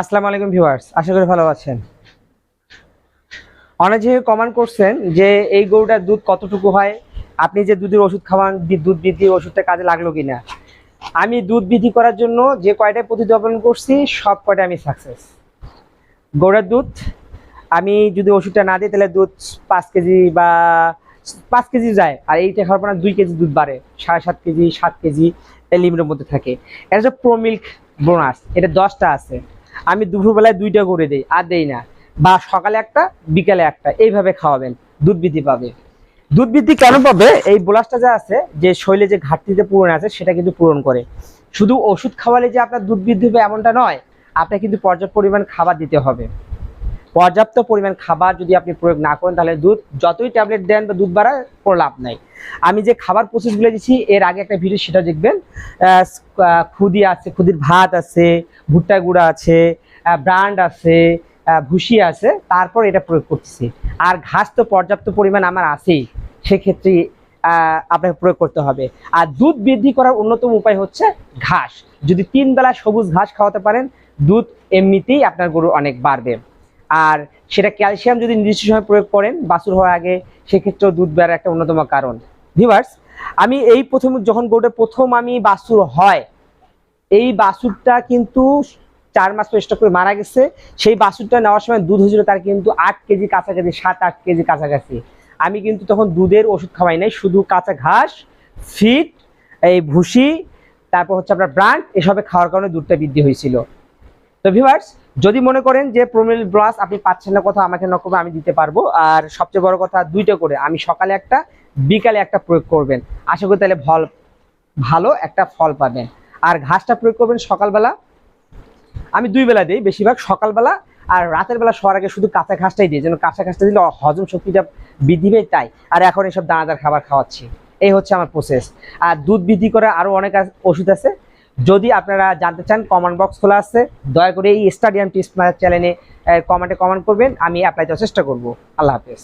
আসসালামু আলাইকুম ভিউয়ার্স, আশা করি ভালো আছেন। অনেকে কমেন্ট করছেন যে এই গরুটার দুধ কতটুকু হয়, আপনি যে দুধের ওষুধ খাওয়ান দুধ বৃদ্ধি ওষুধটা কাজে লাগল কিনা। আমি দুধ বৃদ্ধি করার জন্য যে কয়টা প্রতিস্থাপন করছি, সব কয়টা আমি সাকসেস গরুর দুধ, আমি যদি ওষুধটা না দিই, তাহলে দুধ পাঁচ কেজি বা পাঁচ কেজি যায়, আর এইটা খাওয়ার পর দুই কেজি দুধ বাড়ে, সাড়ে সাত কেজি সাত কেজি লিমিটের মধ্যে থাকে। এটা হচ্ছে প্রো মিল্ক বোনাস এটা দশটা আছে। আমি দুপুরবেলায় দুইটা করে দেই, আর দেই না। বা সকালে একটা, বিকালে একটা, এইভাবে খাওয়াবেন, দুধ বৃদ্ধি পাবে। দুধ বৃদ্ধি কেন পাবে? এই বোলাসটা যা আছে, যে শৈলে যে ঘাটতিতে পূরণ আছে, সেটা কিন্তু পূরণ করে। শুধু ওষুধ খাওয়ালে যে আপনার দুধ বৃদ্ধি হবে এমনটা নয়, আপনাকে কিন্তু পর্যাপ্ত পরিমাণ খাবার দিতে হবে। পর্যাপ্ত পরিমাণ খাবার যদি আপনি প্রয়োগ না করেন, তাহলে দুধ, যতই ট্যাবলেট দেন বা দুধ বাড়ায়, কোনো লাভ নাই। আমি যে খাবার প্রসেসগুলো দিচ্ছি এর আগে একটা ভিডিও সেটা দেখবেন। খুদি আছে, খুদির ভাত আছে, ভুট্টা গুঁড়া আছে ব্রান্ড আছে ভুসি আছে, তারপর এটা প্রয়োগ করতেছি। আর ঘাস তো পর্যাপ্ত পরিমাণ আমার আছেই, সেক্ষেত্রে আপনাকে প্রয়োগ করতে হবে। আর দুধ বৃদ্ধি করার অন্যতম উপায় হচ্ছে ঘাস। যদি তিন বেলা সবুজ ঘাস খাওয়াতে পারেন, দুধ এমনিতেই আপনার গরু অনেক বাড়বে। আর সেটা ক্যালসিয়াম যদি নির্দিষ্ট সময় প্রয়োগ করেন, বাছুর হওয়ার আগে সেক্ষেত্রেও দুধ বেড়ার একটা অন্যতম কারণ। ভিভার্স আমি এই প্রথম, যখন গরুটা প্রথম আমি বাছুর হয়, এই বাছুরটা কিন্তু চার মাস চেষ্টা করে মারা গেছে। সেই বাছুরটা নেওয়ার সময় দুধ হয়েছিল তার কিন্তু আট কেজি কাছাকাছি, সাত, আট কেজি কাছাকাছি। আমি কিন্তু তখন দুধের ওষুধ খাওয়াই নাই, শুধু কাঁচা ঘাস, ফিট, এই ভুসি, তারপর হচ্ছে আপনার ব্রান্ড, এসবে খাওয়ার কারণে দুধটা বৃদ্ধি হয়েছিল। তো ভিভার্স যদি মনে করেন যে প্রোমিল ব্রাস আপনি পাচ্ছেন না কথা আমাকে নকবে আমি দিতে পারব। আর সবচেয়ে বড় কথা, দুইটা করে। আমি সকালে একটা, বিকালে একটা প্রয়োগ করবেন। আশা করি তাহলে ফল, ভালো একটা ফল পাবেন। আর ঘাসটা প্রয়োগ করবেন সকালবেলা। আমি দুই বেলা দিই বেশিরভাগ, সকালবেলা আর রাতের বেলা শোয়ার আগে শুধু কাঁচা ঘাসটাই দিই, যেন কাঁচা ঘাসটা দিলে হজম শক্তিটা বৃদ্ধি পেয়ে তাই। আর এখন এসব দানাদার খাবার খাওয়াচ্ছি। এই হচ্ছে আমার প্রসেস আর দুধ বৃদ্ধি করার আরও অনেক ওষুধ আছে। যদি আপনারা জানতে চান কমেন্ট বক্স খোলা আছে। দয়া করে এই স্টাডিয়াম টিপস চ্যানেলে কমেন্টে কমেন্ট করবেন, আমি অ্যাপ্লাই দেওয়ার চেষ্টা করব। আল্লাহ হাফেজ।